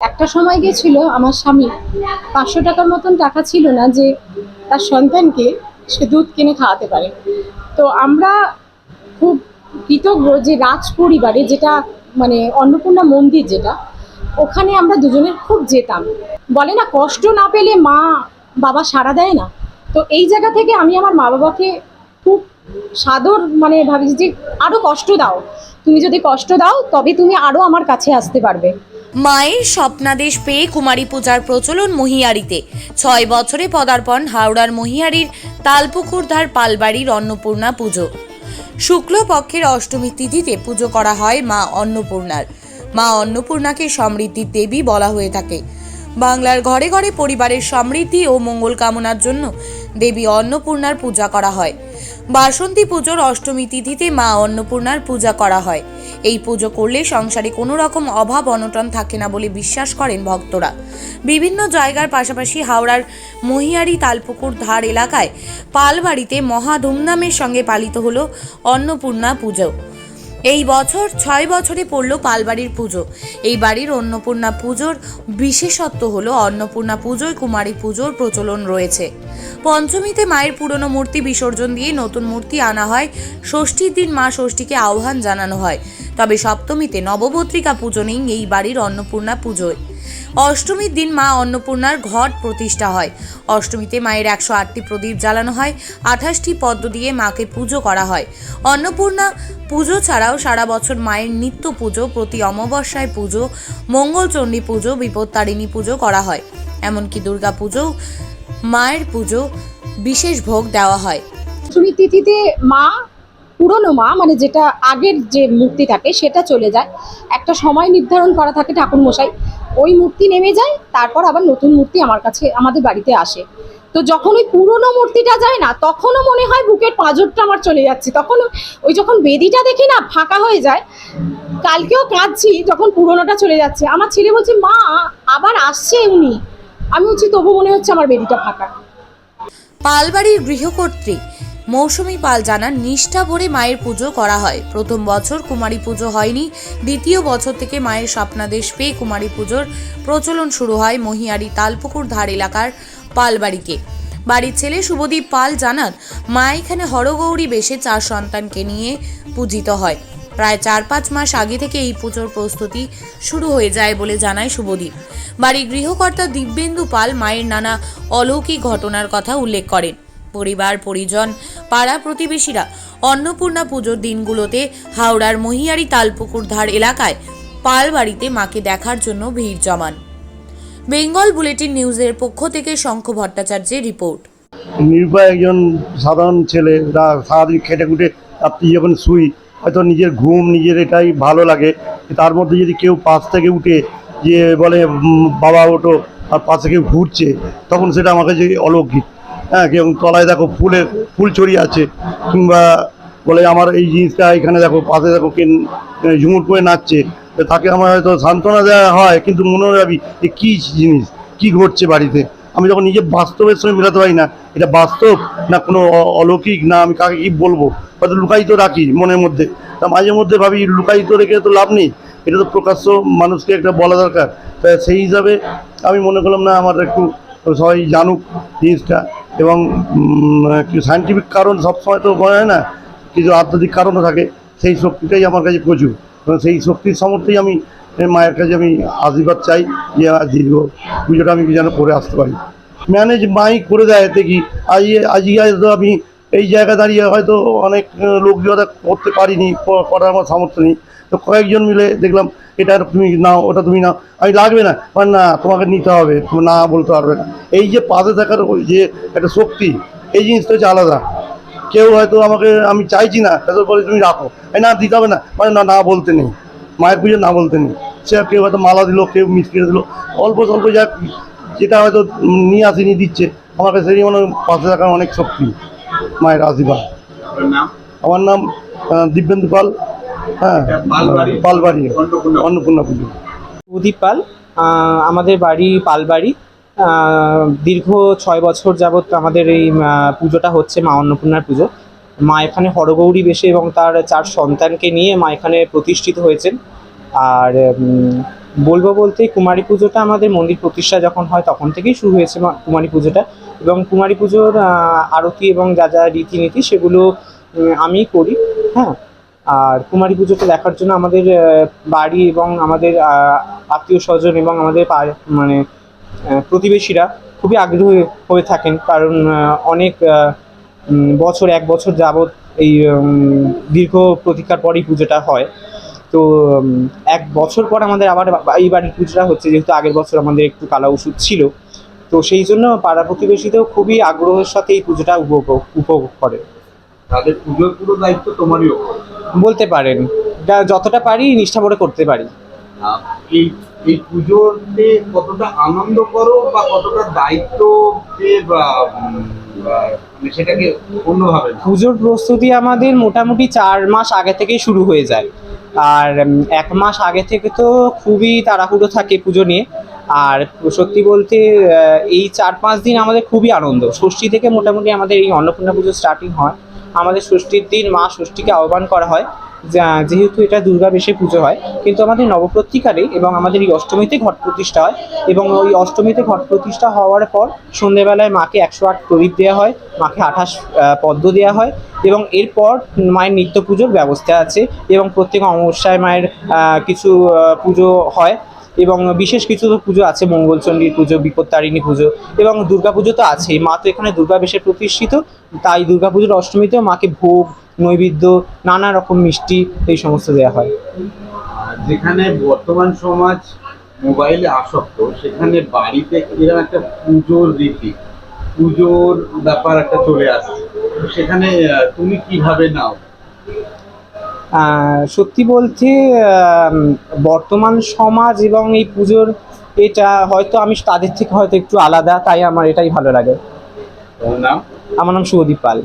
একটা সময় গিয়েছিল আমার স্বামী পাঁচশো টাকার মতন টাকা ছিল না যে তার সন্তানকে সে দুধ কিনে খাওয়াতে পারে। তো আমরা খুব কৃতজ্ঞ যে রাজ পরিবারে যেটা মানে অন্নপূর্ণা মন্দির যেটা, ওখানে আমরা দুজনে খুব যেতাম। বলে না, কষ্ট না পেলে মা বাবা সাড়া দেয় না। তো এই জায়গা থেকে আমি আমার মা বাবাকে খুব সাদর মানে ভাবি যে আরও কষ্ট দাও। তুমি যদি কষ্ট দাও, তবে তুমি আরও আমার কাছে আসতে পারবে। মায়ের স্বপ্নাদেশ পেয়ে কুমারী পূজার প্রচলন মহিয়ারিতে। ছয় বছরে পদার্পণ হাওড়ার মহিয়ারির তালপুকুরধার পালবাড়ির অন্নপূর্ণা পুজো। শুক্লপক্ষের অষ্টমী তিথিতে পুজো করা হয় মা অন্নপূর্ণার। মা অন্নপূর্ণাকে সমৃদ্ধির দেবী বলা হয়ে থাকে। বাংলার ঘরে ঘরে পরিবারের সমৃদ্ধি ও মঙ্গল কামনার জন্য দেবী অন্নপূর্ণার পূজা করা হয়। বাসন্তী পুজোর অষ্টমী তিথিতে মা অন্নপূর্ণার পূজা করা হয়। এই পুজো করলে সংসারে কোনো রকম অভাব অনটন থাকে না বলে বিশ্বাস করেন ভক্তরা। বিভিন্ন জায়গার পাশাপাশি হাওড়ার মহিয়ারি তালপুকুর ধার এলাকায় পালবাড়িতে মহা ধুমধামের সঙ্গে পালিত হলো অন্নপূর্ণা পুজো। এই বছর ছয় বছরে পড়ল পালবাড়ির পুজো। এই বাড়ির অন্নপূর্ণা পুজোর বিশেষত্ব হল অন্নপূর্ণা পুজোয় কুমারী পুজোর প্রচলন রয়েছে। পঞ্চমীতে মায়ের পুরনো মূর্তি বিসর্জন দিয়ে নতুন মূর্তি আনা হয়। ষষ্ঠীর দিন মা ষষ্ঠীকে আহ্বান জানানো হয়। তবে সপ্তমীতে নবপত্রিকা পুজো নেই এই বাড়ির অন্নপূর্ণা পুজোয়। অষ্টমীর দিন মা অন্নপূর্ণার ঘট প্রতিষ্ঠা হয়। অষ্টমীতে মায়ের একশো আটটি প্রদীপ জ্বালানো হয়, আঠাশটি পদ্ম দিয়ে মাকে পুজো করা হয়। অন্নপূর্ণা পুজো ছাড়াও সারা বছর মায়ের নিত্য পুজো, প্রতি অমাবস্যায় পুজো মঙ্গলচণ্ডী পুজো, বিপত্তারিণী পুজো করা হয়। এমনকি দুর্গা পুজো, মায়ের পুজো বিশেষ ভোগ দেওয়া হয়। অষ্টমী তিথিতে মা, পুরনো মা মানে যেটা আগের যে মূর্তি থাকে, সেটা চলে যায়। একটা সময় নির্ধারণ করা থাকে ঠাকুর মশাই ওই মূর্তি নেমে যায়, তারপর আবার নতুন মূর্তি আমার কাছে, আমাদের বাড়িতে আসে। তো যখন ওই পুরনো মূর্তিটা যায় না, তখনও মনে হয় বুকের পাঁজরটা আমার চলে যাচ্ছে। তখন ওই যখন বেদিটা দেখি না, ফাঁকা হয়ে যায়, কালকেও কাঁদছি যখন পুরনোটা চলে যাচ্ছে। আমার ছেলে বলছে, মা, আবার আসছে উনি। আমি বলছি, তবু মনে হচ্ছে আমার বেদিটা ফাঁকা। পালবাড়ির গৃহকর্ত্রী মৌসুমী পাল জানান, নিষ্ঠা ভরে মায়ের পুজো করা হয়। প্রথম বছর কুমারী পুজো হয়নি, দ্বিতীয় বছর থেকে মায়ের স্বপ্নাদেশ পেয়ে কুমারী পুজোর প্রচলন শুরু হয় মহিয়ারি তালপুকুর ধার এলাকার পালবাড়িকে বাড়ির ছেলে শুভদীপ পাল জানান, মা এখানে হরগৌরী বেশে চার সন্তানকে নিয়ে পূজিত হয়। প্রায় চার পাঁচ মাস আগে থেকে এই পুজোর প্রস্তুতি শুরু হয়ে যায় বলে জানায় শুভদীপ। বাড়ির গৃহকর্তা দিব্যেন্দু পাল মায়ের নানা অলৌকিক ঘটনার কথা উল্লেখ করেন। পরিবার, পরিজন, পাড়া প্রতিবেশীরা অন্নপূর্ণা পুজোর দিনগুলোতে হাওড়ার মহিয়ারি তালপুকুর ধার এলাকায় পাল বাড়িতে মাকে দেখার জন্য ভিড় জমান। বেঙ্গল বুলেটিন নিউজের পক্ষ থেকে শঙ্খ ভট্টাচার্যের রিপোর্ট। নির্ভয় একজন সাধারণ ছেলে সারাদিন খেটে খুটে রাত্রি যখন শুই, হয়তো নিজের ঘুম, নিজের এটাই ভালো লাগে। তার মধ্যে যদি কেউ পাশ থেকে উঠে যে বলে বাবা ওঠো আর পাশে কেউ ঘুরছে, তখন সেটা আমার কাছে অলৌকিক। হ্যাঁ কেউ তলায় দেখো ফুলের, ফুল ছড়িয়ে আছে। কিংবা বলে আমার এই জিনিসটা এখানে দেখো, পাশে দেখো কে ঝুমুর করে নাচছে। তাকে আমার হয়তো সান্ত্বনা দেওয়া হয়, কিন্তু মনে রাখি যে কী জিনিস, কী ঘটছে বাড়িতে? আমি যখন নিজে বাস্তবের সঙ্গে মেলাতে পারি না, এটা বাস্তব না কোনো অলৌকিক, না আমি কাকে কী বলব? হয়তো লুকায়িত রাখি মনের মধ্যে। তা মাঝে মধ্যে ভাবি, লুকায়িত রেখে তো লাভ নেই। এটা তো প্রকাশ্য মানুষকে একটা বলা দরকার। তাই সেই হিসাবে আমি মনে করলাম, না, আমার একটু সবাই জানুক জিনিসটা। এবং সাইন্টিফিক কারণ সবসময় তো বলা হয় না, কিছু আধ্যাত্মিক কারণও থাকে, সেই শক্তিটাই আমার কাছে প্রচুর। সেই শক্তির সমর্থেই আমি মায়ের কাছে আমি আশীর্বাদ চাই যে দীর্ঘ পুজোটা আমি যেন করে আসতে পারি। ম্যানেজ মাই করে দেয়, এতে কি? আজ আজকে আমি এই জায়গায় দাঁড়িয়ে হয়তো অনেক লোক জোড়া করতে পারিনি করার আমার সামর্থ্য নেই। তো কয়েকজন মিলে দেখলাম এটা তুমি নাও ওটা তুমি নাও। আমি লাগবে না। বলে, না তোমাকে নিতে হবে তুমি না বলতে পারবে না। এই যে পাশে থাকার ওই যে একটা শক্তি এই জিনিসটা হচ্ছে আলাদা। কেউ হয়তো আমাকে আমি চাইছি না তাদের বলে তুমি রাখো। এই না দিতে হবে না। মানে না না বলতে নেই। মায়ের পুজো না বলতে নেই। সে কেউ হয়তো মালা দিল কেউ মিষ্টি দিল। অল্প স্বল্প যা যেটা হয়তো নিয়ে আসেনি দিচ্ছে। আমার কাছে সেই মনে পাশে থাকার অনেক শক্তি। মায়ের নাম? আমার নাম দিব্যেন্দু পাল। হ্যাঁ পালবাড়ি? পালবাড়ি। অন্নপূর্ণা। পুজো। উদীপ পাল আমাদের বাড়ি পালবাড়ি। দীর্ঘ ছয় বছর যাবৎ আমাদের এই পুজোটা হচ্ছে মা অন্নপূর্ণার পুজো। মা এখানে হরগৌরী বেশে এবং তার চার সন্তানকে নিয়ে মা এখানে প্রতিষ্ঠিত হয়েছেন। আর বলব বলতে কুমারী পুজোটা আমাদের মন্দির প্রতিষ্ঠা যখন হয় তখন থেকেই শুরু হয়েছে মা- কুমারী পুজোটা। এবং কুমারী পুজোর আরতি এবং যা যা রীতিনীতি সেগুলো আমিই করি হ্যাঁ। আর কুমারী পুজোটা দেখার জন্য আমাদের বাড়ি এবং আমাদের আত্মীয় স্বজন এবং আমাদের মানে প্রতিবেশীরা খুবই আগ্রহী হয়ে থাকেন। কারণ অনেক বছর, এক বছর যাবৎ এই দীর্ঘ প্রতীক্ষার পরই পুজোটা হয়। তো এক বছর পর আমাদের আবার এই বাড়ির পুজোটা হচ্ছে, যেহেতু আগের বছর আমাদের একটু কালা ওষুধ ছিল। তো সেই জন্য পাড়া প্রতিবেশীতেও খুবই আগ্রহের সাথে এই পুজোটা উপভোগ উপভোগ করে। তাদের পুজোর পুরো দায়িত্ব তোমারই বলতে পারেন যতটা পারি নিষ্ঠা করে করতে পারি। এই এই পুজোতে কতটা আনন্দ করো বা কতটা দায়িত্ব মানে সেটাকে অন্যভাবে পুজোর প্রস্তুতি আমাদের মোটামুটি চার মাস আগে থেকেই শুরু হয়ে যায়। আর এক মাস আগে থেকে তো খুবই তাড়াহুড়ো থাকে পুজো নিয়ে। আর সত্যি বলতে এই চার পাঁচ দিন আমাদের খুবই আনন্দ। ষষ্ঠী থেকে মোটামুটি আমাদের এই অন্নপূর্ণা পুজো স্টার্টিং হয়। আমাদের ষষ্ঠীর দিন মা ষষ্ঠীকে আহ্বান করা হয় যেহেতু এটা দুর্গা বেশে পুজো হয়, কিন্তু আমাদের নবপ্রতিকারে এবং আমাদের এই অষ্টমীতে ঘট প্রতিষ্ঠা হয় এবং ওই অষ্টমীতে ঘট প্রতিষ্ঠা হওয়ার পর সন্ধেবেলায় মাকে একশো আট প্রদীপ দেওয়া হয়, মাকে আঠাশ পদ্ম দেওয়া হয় এবং এরপর মায়ের নিত্য পুজোর ব্যবস্থা আছে এবং প্রত্যেক অমাবস্যায় মায়ের কিছু পুজো হয়। এবং বিশেষ কিছু তো পুজো আছে, মঙ্গলচণ্ডীর পুজো, বিপত্তারিণী পুজো এবং দুর্গা পুজো তো আছেই। মা তো এখানে দুর্গা বেশে প্রতিষ্ঠিত, তাই দুর্গা পুজোর অষ্টমীতেও মাকে ভোগ, নৈবেদ্য, নানা রকম মিষ্টি এই সমস্ত দেওয়া হয়। যেখানে বর্তমান সমাজ মোবাইলে আসক্ত, সেখানে বাড়িতে এরকম একটা পুজোর রীতি, পুজোর ব্যাপার একটা চলে আসছে। সেখানে তুমি কীভাবে নাও? সত্যি বলতে বর্তমান সমাজ এবং এই পুজোর এটা হয়তো আমি তাদের থেকে হয়তো একটু আলাদা তাই আমার এটাই ভালো লাগে। নাম? আমার নাম শুভদীপ পাল।